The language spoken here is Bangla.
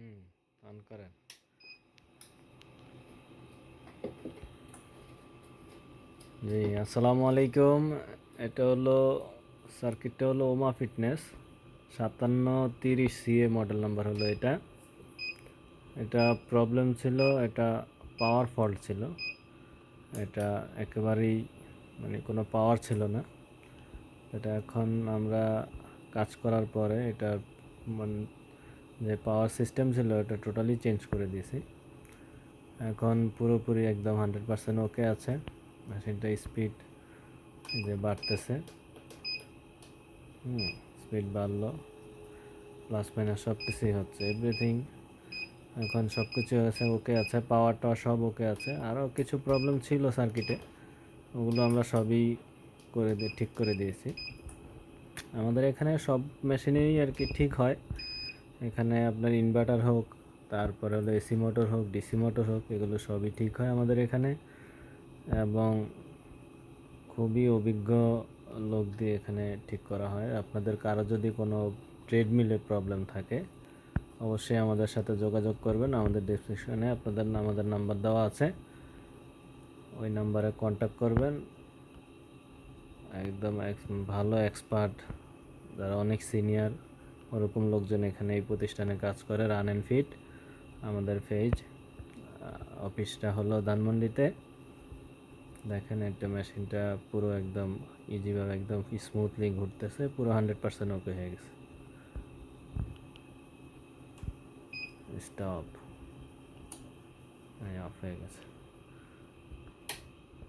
হুম করেন। জি, আসসালামু আলাইকুম। এটা হলো, সার্কিটটা হলো ওমা ফিটনেস। সাতান্ন তিরিশ সিএ মডেল নাম্বার হলো এটা। এটা প্রবলেম ছিল, এটা পাওয়ার ফল্ট ছিল। এটা একেবারেই মানে কোনো পাওয়ার ছিল না। এটা এখন আমরা কাজ করার পরে, এটা মানে যে পাওয়ার সিস্টেম ছিল, এটা টোটালি চেঞ্জ করে দিয়েছি। এখন পুরোপুরি একদম হান্ড্রেড পার্সেন্ট ওকে আছে। মেশিনটা স্পিড যে বাড়তেছে। হুম স্পিড বাড়লো। প্লাস মাইনাস সব কিছুই হচ্ছে এভরিথিং এখন সব কিছু আছে ওকে আছে পাওয়ার টাওয়ার সব ওকে আছে। আরও কিছু প্রবলেম ছিল সার্কিটে ওগুলো আমরা সবই করে দিয়ে ঠিক করে দিয়েছি। আমাদের এখানে সব মেশিনেই আর কি ঠিক হয়। এখানে আপনার ইনভার্টার হোক, তারপরে হলো এসি মোটর হোক ডিসি মোটর হোক, এগুলো সবই ঠিক হয় আমাদের এখানে। এবং খুবই অভিজ্ঞ লোক দিয়ে এখানে ঠিক করা হয়। আপনাদের কারও যদি কোনো ট্রেডমিলে প্রবলেম থাকে, অবশ্যই আমাদের সাথে যোগাযোগ করবেন। আমাদের ডিসক্রিপশনে আপনাদের আমাদের নাম্বার দেওয়া আছে। ওই নাম্বারে কন্ট্যাক্ট করবেন। একদম ভালো এক্সপার্ট যারা অনেক সিনিয়র ওরকম লোকজন এখানে এই প্রতিষ্ঠানে কাজ করে রান অ্যান্ড ফিট আমাদের পেজ অফিসটা হলো ধানমন্ডিতে। দেখেন একটা মেশিনটা পুরো একদম ইজিভাবে একদম স্মুথলি ঘুরতেছে, পুরো হান্ড্রেড পার্সেন্ট ওকে হয়ে গেছে। স্টপ অফ হয়ে গেছে।